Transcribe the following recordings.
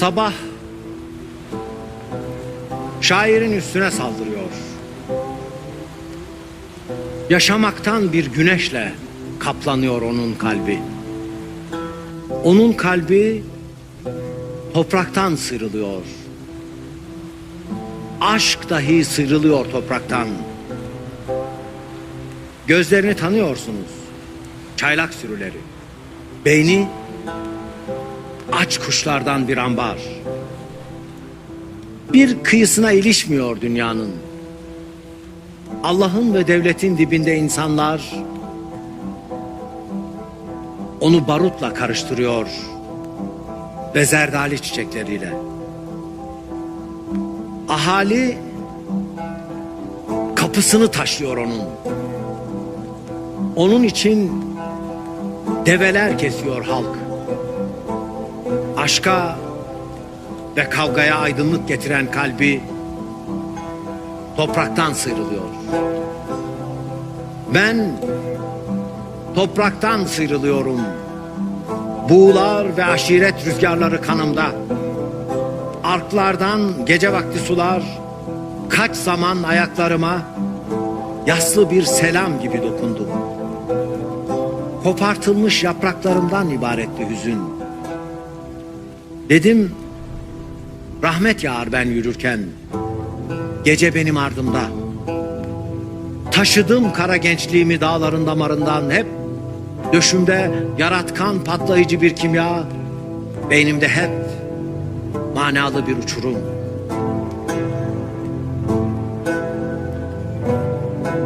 Sabah şairin üstüne saldırıyor. Yaşamaktan bir güneşle kaplanıyor onun kalbi. Onun kalbi topraktan sıyrılıyor. Aşk dahi sıyrılıyor topraktan. Gözlerini tanıyorsunuz. Çaylak sürüleri. Beyni aç kuşlardan bir ambar. Bir kıyısına ilişmiyor dünyanın. Allah'ın ve devletin dibinde insanlar onu barutla karıştırıyor ve zerdali çiçekleriyle. Ahali kapısını taşlıyor onun. Onun için develer kesiyor halk. Aşka ve kavgaya aydınlık getiren kalbi topraktan sıyrılıyor. Ben topraktan sıyrılıyorum. Buğular ve aşiret rüzgarları kanımda. Arklardan gece vakti sular kaç zaman ayaklarıma yaslı bir selam gibi dokundu. Kopartılmış yapraklarımdan ibaretti hüzün. Dedim rahmet yağar ben yürürken. Gece benim ardımda. Taşıdım kara gençliğimi dağların damarından hep. Döşümde yaratkan patlayıcı bir kimya. Beynimde hep manalı bir uçurum.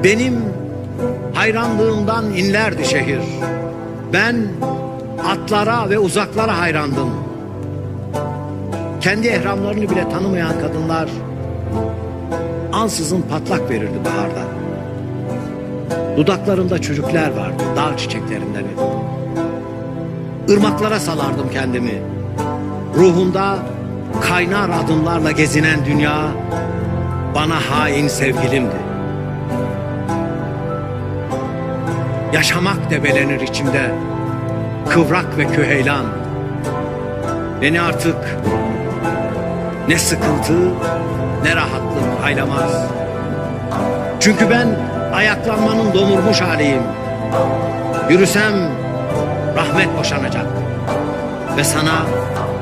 Benim hayranlığımdan inlerdi şehir. Ben atlara ve uzaklara hayrandım. Kendi ehramlarını bile tanımayan kadınlar ansızın patlak verirdi baharda. Dudaklarımda çocuklar vardı, dağ çiçeklerinden. Irmaklara salardım kendimi. Ruhumda kaynar adımlarla gezinen dünya bana hain sevgilimdi. Yaşamak debelenir içimde. Kıvrak ve küheylan. Beni artık ne sıkıntı ne rahatlık haylamaz. Çünkü ben ayaklanmanın domurmuş haliyim. Yürüsem rahmet boşanacak. Ve sana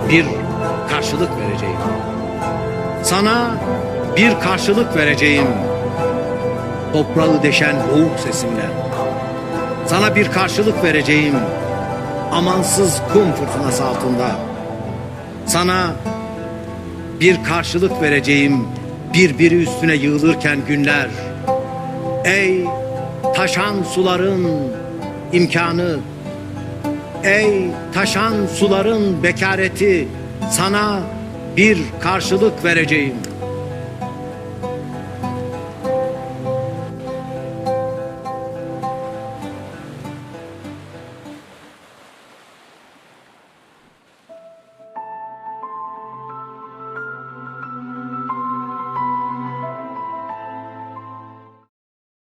bir karşılık vereceğim. Sana bir karşılık vereceğim. Toprağı deşen boğuk sesimle. Sana bir karşılık vereceğim. Amansız kum fırtınası altında. Sana bir karşılık vereceğim. Birbiri üstüne yığılırken günler. Ey taşan suların imkanı. Ey taşan suların bekareti. Sana bir karşılık vereceğim.